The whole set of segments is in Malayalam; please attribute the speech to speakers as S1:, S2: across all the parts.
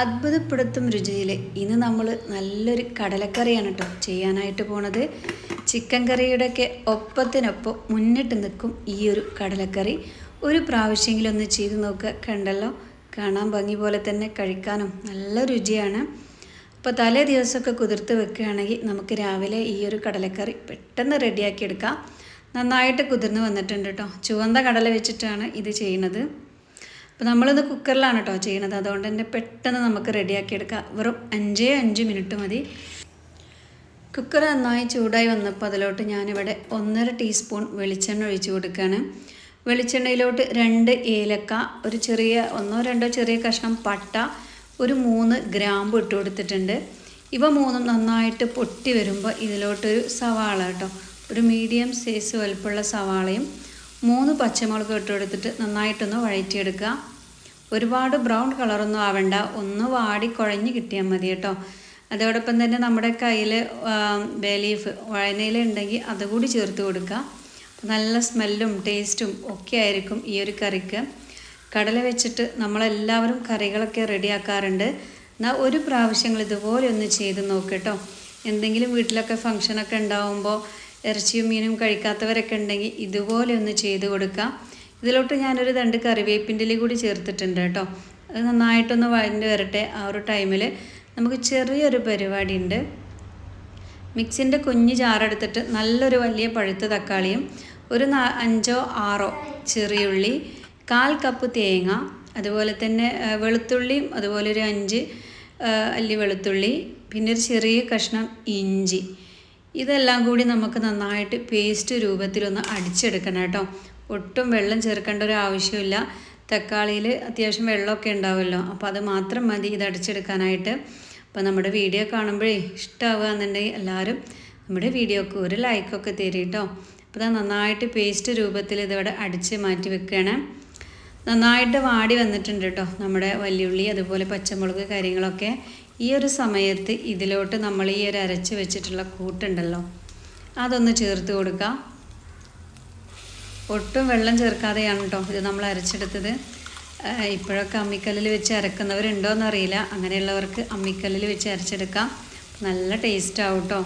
S1: അത്ഭുതപ്പെടുത്തും രുചിയിൽ ഇന്ന് നമ്മൾ നല്ലൊരു കടലക്കറിയാണ് കേട്ടോ ചെയ്യാനായിട്ട് പോണത്. ചിക്കൻ കറിയുടെയൊക്കെ ഒപ്പത്തിനൊപ്പം മുന്നിട്ട് നിൽക്കും ഈ ഒരു കടലക്കറി. ഒരു പ്രാവശ്യമെങ്കിലും ഒന്ന് ചെയ്ത് നോക്കുക കണ്ടല്ലോ. കാണാൻ ഭംഗി പോലെ തന്നെ കഴിക്കാനും നല്ല രുചിയാണ്. അപ്പോൾ തലേ ദിവസമൊക്കെ കുതിർത്ത് വെക്കുകയാണെങ്കിൽ നമുക്ക് രാവിലെ ഈ ഒരു കടലക്കറി പെട്ടെന്ന് റെഡിയാക്കി എടുക്കാം. നന്നായിട്ട് കുതിർന്ന് വന്നിട്ടുണ്ട് കേട്ടോ ചുവന്ന കടല വെച്ചിട്ടാണ് ഇത് ചെയ്യുന്നത്. അപ്പോൾ നമ്മളിത് കുക്കറിലാണ് കേട്ടോ ചെയ്യണത്. അതുകൊണ്ട് തന്നെ പെട്ടെന്ന് നമുക്ക് റെഡിയാക്കി എടുക്കാം വെറും അഞ്ചേ അഞ്ച് മിനിറ്റ് മതി. കുക്കർ നന്നായി ചൂടായി വന്നപ്പോൾ അതിലോട്ട് ഞാനിവിടെ ഒന്നര ടീസ്പൂൺ വെളിച്ചെണ്ണ ഒഴിച്ചു കൊടുക്കുകയാണ്. വെളിച്ചെണ്ണയിലോട്ട് രണ്ട് ഏലക്ക ഒരു ചെറിയ ഒന്നോ രണ്ടോ ചെറിയ കഷ്ണം പട്ട ഒരു മൂന്ന് ഗ്രാമ്പ് ഇട്ട് കൊടുത്തിട്ടുണ്ട്. ഇവ മൂന്നും നന്നായിട്ട് പൊട്ടി വരുമ്പോൾ ഇതിലോട്ടൊരു സവാള കേട്ടോ ഒരു മീഡിയം സൈസ് വലുപ്പമുള്ള സവാളയും മൂന്ന് പച്ചമുളക് ഇട്ടെടുത്തിട്ട് നന്നായിട്ടൊന്ന് വഴറ്റിയെടുക്കുക. ഒരുപാട് ബ്രൗൺ കളറൊന്നും ആവണ്ട. ഒന്ന് വാടി കുഴഞ്ഞ് കിട്ടിയാൽ മതി കേട്ടോ. അതോടൊപ്പം തന്നെ നമ്മുടെ കയ്യിൽ ബേലീഫ് വഴനയില ഉണ്ടെങ്കിൽ അതുകൂടി ചേർത്ത് കൊടുക്കുക. നല്ല സ്മെല്ലും ടേസ്റ്റും ഒക്കെ ആയിരിക്കും ഈ ഒരു കറിക്ക്. കടല വെച്ചിട്ട് നമ്മളെല്ലാവരും കറികളൊക്കെ റെഡിയാക്കാറുണ്ട്. എന്നാൽ ഒരു പ്രാവശ്യങ്ങൾ ഇതുപോലെ ഒന്ന് ചെയ്ത് നോക്കട്ടോ എന്തെങ്കിലും വീട്ടിലൊക്കെ ഫങ്ഷനൊക്കെ ഉണ്ടാവുമ്പോൾ ഇറച്ചിയും മീനും കഴിക്കാത്തവരൊക്കെ ഉണ്ടെങ്കിൽ ഇതുപോലെ ഒന്ന് ചെയ്ത് കൊടുക്കാം ഇതിലോട്ട് ഞാനൊരു രണ്ട് കറിവേപ്പിന്റെ കൂടി ചേർത്തിട്ടുണ്ട് കേട്ടോ. അത് നന്നായിട്ടൊന്ന് വഴഞ്ഞ് വരട്ടെ. ആ ഒരു ടൈമിൽ നമുക്ക് ചെറിയൊരു പരിപാടി ഉണ്ട് മിക്സിന്റെ കുഞ്ഞ് ചാറെടുത്തിട്ട് നല്ലൊരു വലിയ പഴുത്ത തക്കാളിയും ഒരു അഞ്ചോ ആറോ ചെറിയുള്ളി കാൽ കപ്പ് തേങ്ങ അതുപോലെ തന്നെ വെളുത്തുള്ളിയും അതുപോലെ ഒരു അഞ്ച് അല്ലി വെളുത്തുള്ളി പിന്നെ ഒരു ചെറിയ കഷ്ണം ഇഞ്ചി. ഇതെല്ലാം കൂടി നമുക്ക് നന്നായിട്ട് പേസ്റ്റ് രൂപത്തിലൊന്ന് അടിച്ചെടുക്കണം കേട്ടോ. ഒട്ടും വെള്ളം ചേർക്കേണ്ട ഒരു ആവശ്യമില്ല. തക്കാളിയിൽ അത്യാവശ്യം വെള്ളമൊക്കെ ഉണ്ടാവുമല്ലോ. അപ്പോൾ അത് മാത്രം മതി ഇത് അടിച്ചെടുക്കാനായിട്ട്. അപ്പോൾ നമ്മുടെ വീഡിയോ കാണുമ്പോഴേ ഇഷ്ടമാവുക എന്നുണ്ടെങ്കിൽ എല്ലാവരും നമ്മുടെ വീഡിയോക്ക് ഒരു ലൈക്കൊക്കെ തരും കേട്ടോ. അപ്പോൾ അത് നന്നായിട്ട് പേസ്റ്റ് രൂപത്തിൽ ഇതിവിടെ അടിച്ച് മാറ്റി വെക്കുകയാണ്. നന്നായിട്ട് വാടി വന്നിട്ടുണ്ട് കേട്ടോ നമ്മുടെ വലിയുള്ളി അതുപോലെ പച്ചമുളക് കാര്യങ്ങളൊക്കെ ഈ ഒരു സമയത്ത് ഇതിലോട്ട് നമ്മൾ ഈ ഒരു അരച്ച് വെച്ചിട്ടുള്ള കൂട്ടുണ്ടല്ലോ അതൊന്ന് ചേർത്ത് കൊടുക്കുക ഒട്ടും വെള്ളം ചേർക്കാതെയാണ് കേട്ടോ ഇത് നമ്മൾ അരച്ചെടുത്തത്. ഇപ്പോഴൊക്കെ അമ്മിക്കല്ലിൽ വെച്ച് അരക്കുന്നവരുണ്ടോ എന്നറിയില്ല അങ്ങനെയുള്ളവർക്ക് അമ്മിക്കല്ലിൽ വെച്ച് അരച്ചെടുക്കാം. നല്ല ടേസ്റ്റ് ആവും കേട്ടോ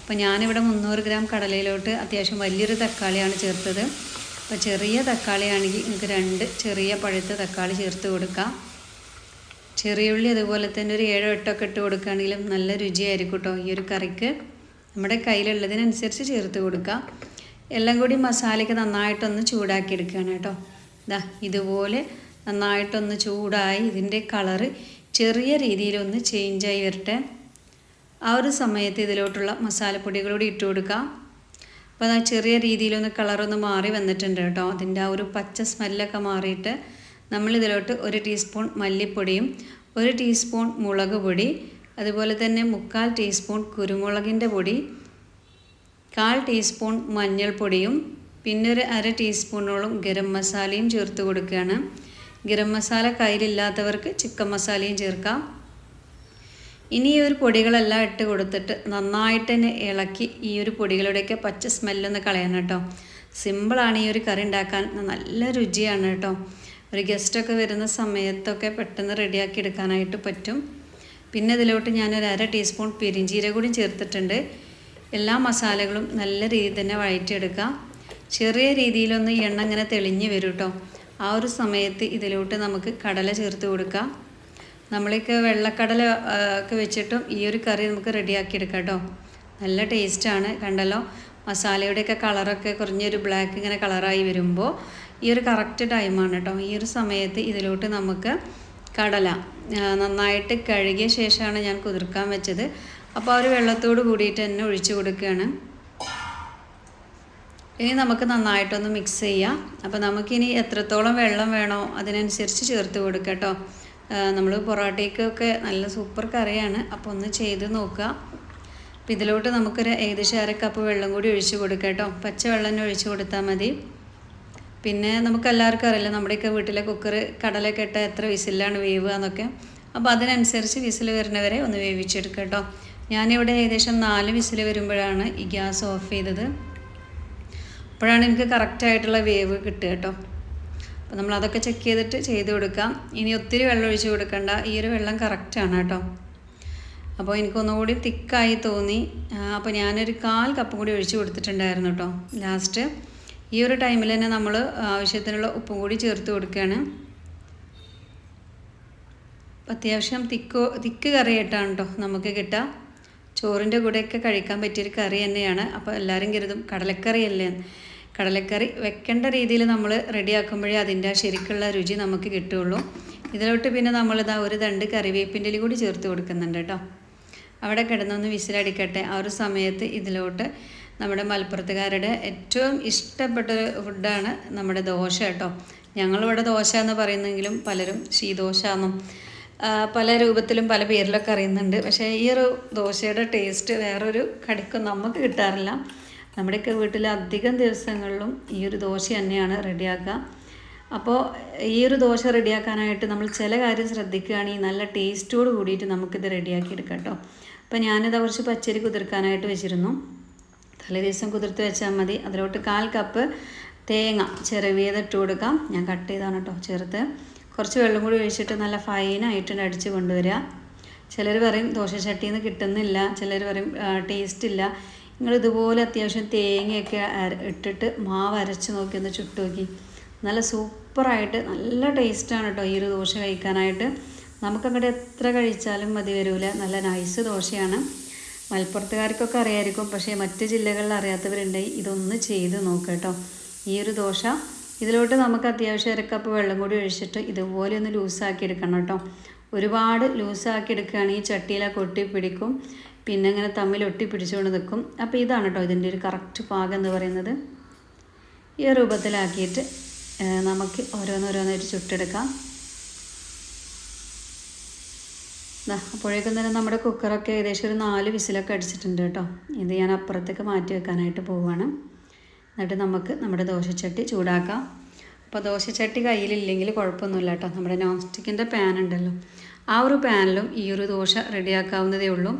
S1: അപ്പോൾ ഞാനിവിടെ മുന്നൂറ് ഗ്രാം കടലയിലോട്ട് അത്യാവശ്യം വലിയൊരു തക്കാളിയാണ് ചേർത്തത്. അപ്പോൾ ചെറിയ തക്കാളിയാണെങ്കിൽ നിങ്ങൾക്ക് രണ്ട് ചെറിയ പഴുത്ത തക്കാളി ചേർത്ത് കൊടുക്കാം. ചെറിയ ഉള്ളി അതുപോലെ തന്നെ ഒരു ഏഴോ എട്ടോ ഒക്കെ ഇട്ട് കൊടുക്കുകയാണെങ്കിലും നല്ല രുചിയായിരിക്കും കേട്ടോ ഈ ഒരു കറിക്ക്. നമ്മുടെ കയ്യിലുള്ളതിനനുസരിച്ച് ചേർത്ത് കൊടുക്കുക എല്ലാം കൂടി മസാലയ്ക്ക് നന്നായിട്ടൊന്ന് ചൂടാക്കി എടുക്കുകയാണ് കേട്ടോ. ഇതാ ഇതുപോലെ നന്നായിട്ടൊന്ന് ചൂടായി ഇതിന്റെ കളറ് ചെറിയ രീതിയിലൊന്ന് ചേഞ്ചായി വരട്ടെ. ആ ഒരു സമയത്ത് ഇതിലോട്ടുള്ള മസാലപ്പൊടികളൂടി ഇട്ട് കൊടുക്കാം. അപ്പോൾ അത് ചെറിയ രീതിയിലൊന്ന് കളറൊന്ന് മാറി വന്നിട്ടുണ്ട് കേട്ടോ. അതിന്റെ ആ ഒരു പച്ച സ്മെല്ലൊക്കെ മാറിയിട്ട് നമ്മൾ ഇതിലോട്ട് ഒരു ടീസ്പൂൺ മല്ലിപ്പൊടിയും ഒരു ടീസ്പൂൺ മുളക് പൊടി അതുപോലെ തന്നെ മുക്കാൽ ടീസ്പൂൺ കുരുമുളകിന്റെ പൊടി കാൽ ടീസ്പൂൺ മഞ്ഞൾപ്പൊടിയും പിന്നെ ഒരു അര ടീസ്പൂണോളം ഗരം മസാലയും ചേർത്ത് കൊടുക്കുകയാണ്. ഗരം മസാല കയ്യിലില്ലാത്തവർക്ക് ചിക്കൻ മസാലയും ചേർക്കാം. ഇനി ഈ ഒരു പൊടികളെല്ലാം ഇട്ട് കൊടുത്തിട്ട് നന്നായിട്ട് തന്നെ ഇളക്കി ഈ ഒരു പൊടികളുടെയൊക്കെ പച്ച സ്മെല്ലൊന്ന് കളയണം കേട്ടോ. സിമ്പിളാണ് ഈ ഒരു കറി ഉണ്ടാക്കാൻ. നല്ല രുചിയാണ് കേട്ടോ. ഒരു ഗസ്റ്റൊക്കെ വരുന്ന സമയത്തൊക്കെ പെട്ടെന്ന് റെഡിയാക്കി എടുക്കാനായിട്ട് പറ്റും. പിന്നെ ഇതിലോട്ട് ഞാനൊരു അര ടീസ്പൂൺ പെരിഞ്ചീരകം കൂടി ചേർത്തിട്ടുണ്ട്. എല്ലാ മസാലകളും നല്ല രീതിയിൽ തന്നെ വഴറ്റിയെടുക്കാം ചെറിയ രീതിയിലൊന്ന് എണ്ണ ഇങ്ങനെ തെളിഞ്ഞ് വരും കേട്ടോ ആ ഒരു സമയത്ത് ഇതിലോട്ട് നമുക്ക് കടല ചേർത്ത് കൊടുക്കാം. നമ്മളൊക്കെ വെള്ളക്കടല ഒക്കെ വെച്ചിട്ടും ഈ ഒരു കറി നമുക്ക് റെഡിയാക്കി എടുക്കാം കേട്ടോ. നല്ല ടേസ്റ്റാണ്. കണ്ടല്ലോ? മസാലയുടെയൊക്കെ കളറൊക്കെ കുറഞ്ഞൊരു ബ്ലാക്ക് ഇങ്ങനെ കളറായി വരുമ്പോൾ ഈ ഒരു കറക്റ്റ് ടൈമാണ് കേട്ടോ ഈ ഒരു സമയത്ത് ഇതിലോട്ട് നമുക്ക് കടല നന്നായിട്ട് കഴുകിയ ശേഷമാണ് ഞാൻ കുതിർക്കാൻ വെച്ചത്. അപ്പോൾ ആ ഒരു വെള്ളത്തോട് കൂടിയിട്ട് തന്നെ ഒഴിച്ചു കൊടുക്കുകയാണ് ഇനി നമുക്ക് നന്നായിട്ടൊന്ന് മിക്സ് ചെയ്യാം. അപ്പോൾ നമുക്കിനി എത്രത്തോളം വെള്ളം വേണോ അതിനനുസരിച്ച് ചേർത്ത് കൊടുക്കുക കേട്ടോ നമ്മൾ പൊറോട്ടയ്ക്കൊക്കെ നല്ല സൂപ്പർ കറിയാണ്. അപ്പോൾ ഒന്ന് ചെയ്ത് നോക്കുക. അപ്പോൾ ഇതിലോട്ട് നമുക്കൊരു ഏകദേശം അര കപ്പ് വെള്ളം കൂടി ഒഴിച്ച് കൊടുക്കാം കേട്ടോ പച്ച വെള്ളം തന്നെ ഒഴിച്ച് കൊടുത്താൽ മതി. പിന്നെ നമുക്ക് എല്ലാവർക്കും അറിയില്ല നമ്മുടെയൊക്കെ വീട്ടിലെ കുക്കർ കടലൊക്കെ ഇട്ട് എത്ര വിസിലാണ് വേവുക എന്നൊക്കെ. അപ്പോൾ അതിനനുസരിച്ച് വിസിൽ വരുന്നവരെ ഒന്ന് വേവിച്ചെടുക്കുക കേട്ടോ. ഞാനിവിടെ ഏകദേശം നാല് വിസിൽ വരുമ്പോഴാണ് ഈ ഗ്യാസ് ഓഫ് ചെയ്തത്. അപ്പോഴാണ് എനിക്ക് കറക്റ്റായിട്ടുള്ള വേവ് കിട്ടുക കേട്ടോ. അപ്പോൾ നമ്മൾ അതൊക്കെ ചെക്ക് ചെയ്തിട്ട് ചെയ്ത് കൊടുക്കാം. ഇനി ഒത്തിരി വെള്ളം ഒഴിച്ച് കൊടുക്കണ്ട. ഈ ഒരു വെള്ളം കറക്റ്റാണ് കേട്ടോ. അപ്പോൾ എനിക്കൊന്നുകൂടി തിക്കായി തോന്നി. അപ്പോൾ ഞാനൊരു കാൽ കപ്പ് കൂടി ഒഴിച്ച് കൊടുത്തിട്ടുണ്ടായിരുന്നു കേട്ടോ. ലാസ്റ്റ് ഈ ഒരു ടൈമിൽ തന്നെ നമ്മൾ ആവശ്യത്തിനുള്ള ഉപ്പും കൂടി ചേർത്ത് കൊടുക്കുകയാണ് അത്യാവശ്യം തിക്ക് തിക്ക് കറിയായിട്ടാണ് കേട്ടോ നമുക്ക് കിട്ടുക ചോറിന്റെ കൂടെയൊക്കെ കഴിക്കാൻ പറ്റിയൊരു കറി തന്നെയാണ്. അപ്പോൾ എല്ലാവരും കരുതും കടലക്കറിയല്ലേ കടലക്കറി വെക്കേണ്ട രീതിയിൽ നമ്മൾ റെഡിയാക്കുമ്പോഴേ അതിന്റെ ശരിക്കുള്ള രുചി നമുക്ക് കിട്ടുകയുള്ളൂ ഇതിലോട്ട് പിന്നെ നമ്മളിതാ ഒരു തണ്ട് കറിവേപ്പിന്റെ കൂടി ചേർത്ത് കൊടുക്കുന്നുണ്ട് കേട്ടോ അവിടെ കിടന്നൊന്ന് വിസിലടിക്കട്ടെ. ആ ഒരു സമയത്ത് ഇതിലോട്ട് നമ്മുടെ മലപ്പുറത്തുകാരുടെ ഏറ്റവും ഇഷ്ടപ്പെട്ട ഫുഡാണ് നമ്മുടെ ദോശ കേട്ടോ. ഞങ്ങളിവിടെ ദോശ എന്ന് പറയുന്നെങ്കിലും പലരും ശീദോശ എന്നും പല രൂപത്തിലും പല പേരിലൊക്കെ അറിയുന്നുണ്ട്. പക്ഷേ ഈ ഒരു ദോശയുടെ ടേസ്റ്റ് വേറൊരു കടിക്കും നമുക്ക് കിട്ടാറില്ല. നമ്മുടെയൊക്കെ വീട്ടിൽ അധികം ദിവസങ്ങളിലും ഈ ഒരു ദോശ തന്നെയാണ് റെഡിയാക്കുക. അപ്പോൾ ഈ ഒരു ദോശ റെഡിയാക്കാനായിട്ട് നമ്മൾ ചില കാര്യം ശ്രദ്ധിക്കുകയാണെങ്കിൽ നല്ല ടേസ്റ്റോട് കൂടിയിട്ട് നമുക്കിത് റെഡിയാക്കി എടുക്കാം കേട്ടോ. അപ്പോൾ ഞാനിത് കുറച്ച് പച്ചരി കുതിർക്കാനായിട്ട് വെച്ചിരുന്നു. തലേ ദിവസം കുതിർത്ത് വെച്ചാൽ മതി. അതിലോട്ട് കാൽ കപ്പ് തേങ്ങ ചെറുവിയത് ഇട്ട് കൊടുക്കാം. ഞാൻ കട്ട് ചെയ്താണ് കേട്ടോ ചേർത്ത് കുറച്ച് വെള്ളം കൂടി ഒഴിച്ചിട്ട് നല്ല ഫൈനായിട്ട് അടിച്ച് കൊണ്ടുവരിക. ചിലർ പറയും ദോശ ചട്ടിയിൽ നിന്ന് കിട്ടുന്നില്ല. ചിലർ പറയും ടേസ്റ്റ് ഇല്ല. നിങ്ങൾ ഇതുപോലെ അത്യാവശ്യം തേങ്ങയൊക്കെ ഇട്ടിട്ട് മാവ് അരച്ച് നോക്കി ഒന്ന് ചുട്ട് നോക്കി. നല്ല സൂപ്പറായിട്ട് നല്ല ടേസ്റ്റാണ് കേട്ടോ ഈ ഒരു ദോശ കഴിക്കാനായിട്ട്. നമുക്കങ്ങോട്ട് എത്ര കഴിച്ചാലും മതി വരില്ല നല്ല നൈസ് ദോശയാണ്. മലപ്പുറത്തുകാർക്കൊക്കെ അറിയായിരിക്കും പക്ഷേ മറ്റ് ജില്ലകളിൽ അറിയാത്തവരുണ്ടെങ്കിൽ ഇതൊന്ന് ചെയ്ത് നോക്കുക കേട്ടോ. ഈ ഒരു ദോശ. ഇതിലോട്ട് നമുക്ക് അത്യാവശ്യം അരക്കപ്പ് വെള്ളം കൂടി ഒഴിച്ചിട്ട് ഇതുപോലെ ഒന്ന് ലൂസാക്കി എടുക്കണം കേട്ടോ. ഒരുപാട് ലൂസാക്കി എടുക്കുകയാണെങ്കിൽ ചട്ടിയിലൊക്കെ കൊട്ടി പിടിക്കും പിന്നെ ഇങ്ങനെ തമ്മിൽ ഒട്ടി പിടിച്ചുകൊണ്ട് നിൽക്കും. അപ്പോൾ ഇതാണ് കേട്ടോ ഇതിന്റെ ഒരു കറക്റ്റ് പാകം എന്ന് പറയുന്നത്. ഈ രൂപത്തിലാക്കിയിട്ട് നമുക്ക് ഓരോന്നോരോന്നായിട്ട് ചുട്ടെടുക്കാം. അപ്പോഴേക്കും തന്നെ നമ്മുടെ കുക്കറൊക്കെ ഏകദേശം ഒരു നാല് വിസിലൊക്കെ അടിച്ചിട്ടുണ്ട് കേട്ടോ. ഇത് ഞാൻ അപ്പുറത്തേക്ക് മാറ്റി വെക്കാനായിട്ട് പോവുകയാണ് എന്നിട്ട് നമുക്ക് നമ്മുടെ ദോശച്ചട്ടി ചൂടാക്കാം. അപ്പോൾ ദോശച്ചട്ടി കയ്യിലില്ലെങ്കിൽ കുഴപ്പമൊന്നുമില്ല കേട്ടോ. നമ്മുടെ നോൺ സ്റ്റിക്കിന്റെ പാൻ ഉണ്ടല്ലോ. ആ ഒരു പാനിലും ഈ ഒരു ദോശ റെഡിയാക്കാവുന്നതേ ഉള്ളൂ.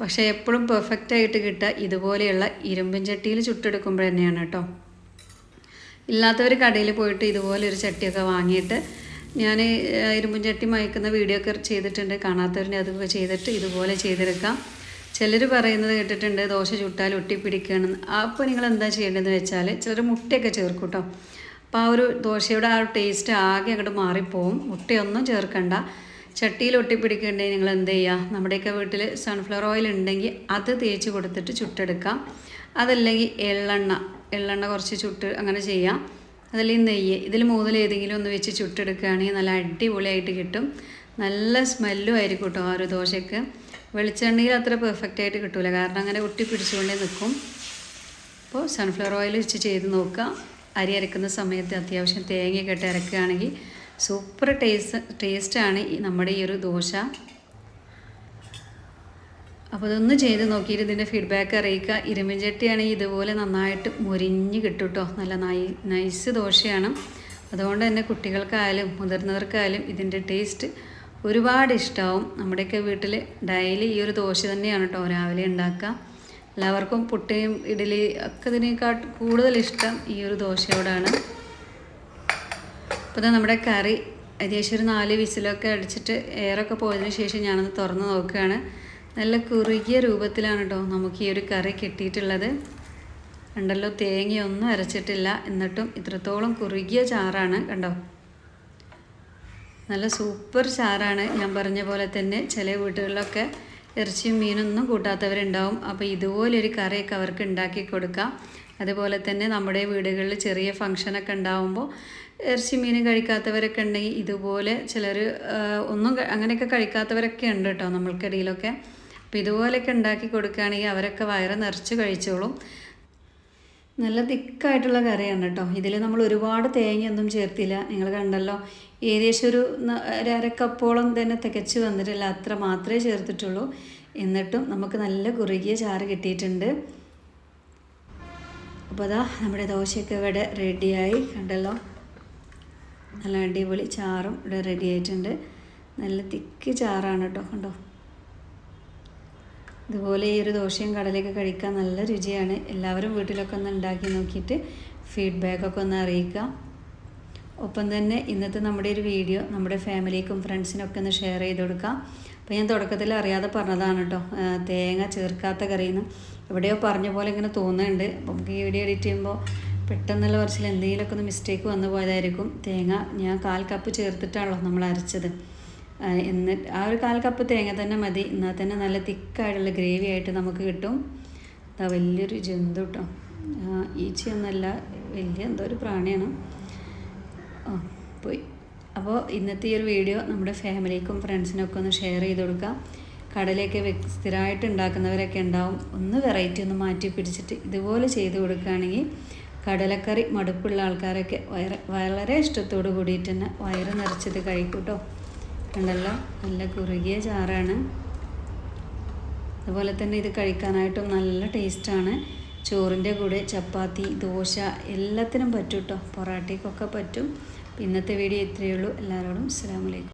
S1: പക്ഷേ എപ്പോഴും പെർഫെക്റ്റ് ആയിട്ട് കിട്ടുക ഇതുപോലെയുള്ള ഇരുമ്പൻ ചട്ടിയിൽ ചുട്ടെടുക്കുമ്പോൾ തന്നെയാണ് കേട്ടോ. ഇല്ലാത്തവർ കടയിൽ പോയിട്ട് ഇതുപോലെ ഒരു ചട്ടിയൊക്കെ വാങ്ങിയിട്ട് ഞാൻ ഇരുമ്പൻ ചട്ടി മയക്കുന്ന വീഡിയോ ഒക്കെ ചെയ്തിട്ടുണ്ട്. കാണാത്തവരിനെ അതൊക്കെ ചെയ്തിട്ട് ഇതുപോലെ ചെയ്തെടുക്കാം. ചിലർ പറയുന്നത് കേട്ടിട്ടുണ്ട് ദോശ ചുട്ടാൽ ഒട്ടിപ്പിടിക്കുകയാണെന്ന് അപ്പോൾ നിങ്ങൾ എന്താ ചെയ്യേണ്ടതെന്ന് വെച്ചാൽ ചിലർ മുട്ടയൊക്കെ ചേർക്കും കേട്ടോ അപ്പോൾ ആ ഒരു ദോശയുടെ ആ ടേസ്റ്റ് ആകെ അങ്ങോട്ട് മാറിപ്പോവും. മുട്ടയൊന്നും ചേർക്കണ്ട. ചട്ടിയിൽ ഒട്ടിപ്പിടിക്കേണ്ടത് നിങ്ങൾ എന്ത് ചെയ്യുക നമ്മുടെയൊക്കെ വീട്ടിൽ സൺഫ്ലവർ ഓയിൽ ഉണ്ടെങ്കിൽ അത് തേച്ച് കൊടുത്തിട്ട് ചുട്ടെടുക്കാം. അതല്ലെങ്കിൽ എള്ളെണ്ണ എള്ളെണ്ണ കുറച്ച് ചുട്ട് അങ്ങനെ ചെയ്യാം. അതല്ലെങ്കിൽ നെയ്യ് ഇതിൽ മൂന്നിൽ ഏതെങ്കിലും ഒന്ന് വെച്ച് ചുട്ടെടുക്കുകയാണെങ്കിൽ നല്ല അടിപൊളിയായിട്ട് കിട്ടും. നല്ല സ്മെല്ലും ആയിരിക്കും കേട്ടോ ആ ഒരു ദോശയ്ക്ക്. വെളിച്ചെണ്ണയിൽ അത്ര പെർഫെക്റ്റ് ആയിട്ട് കിട്ടില്ല കാരണം അങ്ങനെ ഒട്ടി പിടിച്ചുകൊണ്ടേ നിൽക്കും അപ്പോൾ സൺഫ്ലവർ ഓയിൽ വെച്ച് ചെയ്ത് നോക്കുക. അരി അരക്കുന്ന സമയത്ത് അത്യാവശ്യം തേങ്ങയൊക്കെ ഇട്ട് അരക്കുകയാണെങ്കിൽ സൂപ്പർ ടേസ്റ്റ് ടേസ്റ്റാണ് നമ്മുടെ ഈ ഒരു ദോശ. അപ്പോൾ ഇതൊന്ന് ചെയ്ത് നോക്കിയിട്ട് ഇതിന്റെ ഫീഡ്ബാക്ക് അറിയിക്കുക. ഇരുമ്പിൻ ചട്ടിയാണെങ്കിൽ ഇതുപോലെ നന്നായിട്ട് മുരിഞ്ഞ് കിട്ടും കേട്ടോ നല്ല നൈ നൈസ് ദോശയാണ്. അതുകൊണ്ട് തന്നെ കുട്ടികൾക്കായാലും മുതിർന്നവർക്കായാലും ഇതിന്റെ ടേസ്റ്റ് ഒരുപാട് ഇഷ്ടമാവും നമ്മുടെയൊക്കെ വീട്ടിൽ ഡെയിലി ഈ ഒരു ദോശ തന്നെയാണ് കേട്ടോ രാവിലെ ഉണ്ടാക്കുക. എല്ലാവർക്കും പുട്ടയും ഇഡലി ഒക്കെ ഇതിനേക്കാൾ കൂടുതൽ ഇഷ്ടം ഈ ഒരു ദോശയോടാണ്. അപ്പോൾ നമ്മുടെ കറി ഏകദേശം ഒരു നാല് വിസിലൊക്കെ അടിച്ചിട്ട് എയറൊക്കെ പോയതിന് ശേഷം ഞാനൊന്ന് തുറന്ന് നോക്കുകയാണ്. നല്ല കുറുകിയ രൂപത്തിലാണ് കേട്ടോ നമുക്ക് ഈ ഒരു കറി കിട്ടിയിട്ടുള്ളത്. കണ്ടല്ലോ തേങ്ങയൊന്നും അരച്ചിട്ടില്ല. എന്നിട്ടും ഇത്രത്തോളം കുറുകിയ ചാറാണ് കണ്ടോ? നല്ല സൂപ്പർ ചാറാണ്. ഞാൻ പറഞ്ഞ പോലെ തന്നെ ചില വീടുകളിലൊക്കെ ഇറച്ചിയും മീനൊന്നും കൂട്ടാത്തവരുണ്ടാവും. അപ്പോൾ ഇതുപോലൊരു കറിയൊക്കെ അവർക്ക് ഉണ്ടാക്കി കൊടുക്കാം. അതുപോലെ തന്നെ നമ്മുടെ വീടുകളിൽ ചെറിയ ഫങ്ഷനൊക്കെ ഉണ്ടാവുമ്പോൾ ഇറച്ചി മീൻ കഴിക്കാത്തവരൊക്കെ ഉണ്ടെങ്കിൽ ഇതുപോലെ ചിലർ ഒന്നും അങ്ങനെയൊക്കെ കഴിക്കാത്തവരൊക്കെ ഉണ്ട് കേട്ടോ നമ്മൾക്കിടയിലൊക്കെ. അപ്പോൾ ഇതുപോലെയൊക്കെ ഉണ്ടാക്കി കൊടുക്കുകയാണെങ്കിൽ അവരൊക്കെ വയറ് നിറച്ച് കഴിച്ചോളും. നല്ല തിക്കായിട്ടുള്ള കറിയാണ് കേട്ടോ. ഇതിൽ നമ്മൾ ഒരുപാട് തേങ്ങയൊന്നും ചേർത്തില്ല. നിങ്ങൾ കണ്ടല്ലോ ഏകദേശം ഒരു അരക്കപ്പോളം തന്നെ തികച്ച് വന്നിട്ടില്ല. അത്ര മാത്രമേ ചേർത്തിട്ടുള്ളൂ. എന്നിട്ടും നമുക്ക് നല്ല കുറുകിയ ചാറ് കിട്ടിയിട്ടുണ്ട്. അപ്പോൾ അതാ നമ്മുടെ ദോശയൊക്കെ ഇവിടെ റെഡിയായി. കണ്ടല്ലോ? നല്ല അടിപൊളി ചാറും ഇവിടെ റെഡി ആയിട്ടുണ്ട് നല്ല തിക്ക് ചാറാണ് കേട്ടോ. കണ്ടോ? ഇതുപോലെ ഈ ഒരു ദോശയും കടലയൊക്കെ കഴിക്കാൻ നല്ല രുചിയാണ്. എല്ലാവരും വീട്ടിലൊക്കെ ഒന്ന് ഉണ്ടാക്കി നോക്കിയിട്ട് ഫീഡ്ബാക്കൊക്കെ ഒന്ന് അറിയിക്കുക. ഒപ്പം തന്നെ ഇന്നത്തെ നമ്മുടെ ഒരു വീഡിയോ നമ്മുടെ ഫാമിലിക്കും ഫ്രണ്ട്സിനൊക്കെ ഒന്ന് ഷെയർ ചെയ്ത് കൊടുക്കാം അപ്പോൾ ഞാൻ തുടക്കത്തിൽ അറിയാതെ പറഞ്ഞതാണ് കേട്ടോ. തേങ്ങ ചേർക്കാത്ത കറിയെന്ന്. എവിടെയോ പറഞ്ഞ പോലെ ഇങ്ങനെ തോന്നുന്നുണ്ട്. നമുക്ക് ഈ വീഡിയോ എഡിറ്റ് ചെയ്യുമ്പോൾ പെട്ടെന്നുള്ള കുറച്ചിൽ എന്തെങ്കിലുമൊക്കെ ഒന്ന് മിസ്റ്റേക്ക് വന്നു പോയതായിരിക്കും. തേങ്ങ ഞാൻ കാൽ കപ്പ് ചേർത്തിട്ടാണല്ലോ നമ്മൾ അരച്ചത്. എന്നിട്ട് ആ ഒരു കാൽ കപ്പ് തേങ്ങ തന്നെ മതി. എന്നാൽ തന്നെ നല്ല തിക്കായിട്ടുള്ള ഗ്രേവി ആയിട്ട് നമുക്ക് കിട്ടും. അതാ വലിയൊരു ജന്തു കേട്ടോ ഈച്ചയൊന്നല്ല വലിയ എന്തോ ഒരു പ്രാണിയാണ്. ആ പോയി. അപ്പോൾ ഇന്നത്തെ ഈ ഒരു വീഡിയോ നമ്മുടെ ഫാമിലിക്കും ഫ്രണ്ട്സിനൊക്കെ ഒന്ന് ഷെയർ ചെയ്ത് കൊടുക്കാം. കടലയൊക്കെ സ്ഥിരമായിട്ട് ഉണ്ടാക്കുന്നവരൊക്കെ ഉണ്ടാവും. ഒന്ന് വെറൈറ്റി ഒന്ന് മാറ്റി പിടിച്ചിട്ട് ഇതുപോലെ ചെയ്ത് കൊടുക്കുകയാണെങ്കിൽ കടലക്കറി മടുപ്പുള്ള ആൾക്കാരൊക്കെ വയറ് വളരെ ഇഷ്ടത്തോട് കൂടിയിട്ട് തന്നെ വയറ് നിറച്ചത് കഴിക്കും കേട്ടോ കണ്ടല്ലോ? നല്ല കുറുകിയ ചാറാണ്. അതുപോലെ തന്നെ ഇത് കഴിക്കാനായിട്ടും നല്ല ടേസ്റ്റാണ്. ചോറിന്റെ കൂടെ ചപ്പാത്തി ദോശ എല്ലാത്തിനും പറ്റും കേട്ടോ പൊറാട്ടയ്ക്കൊക്കെ പറ്റും. ഇന്നത്തെ വീഡിയോ ഇത്രയേ ഉള്ളൂ. എല്ലാവരോടും അസ്സാം വലൈക്കും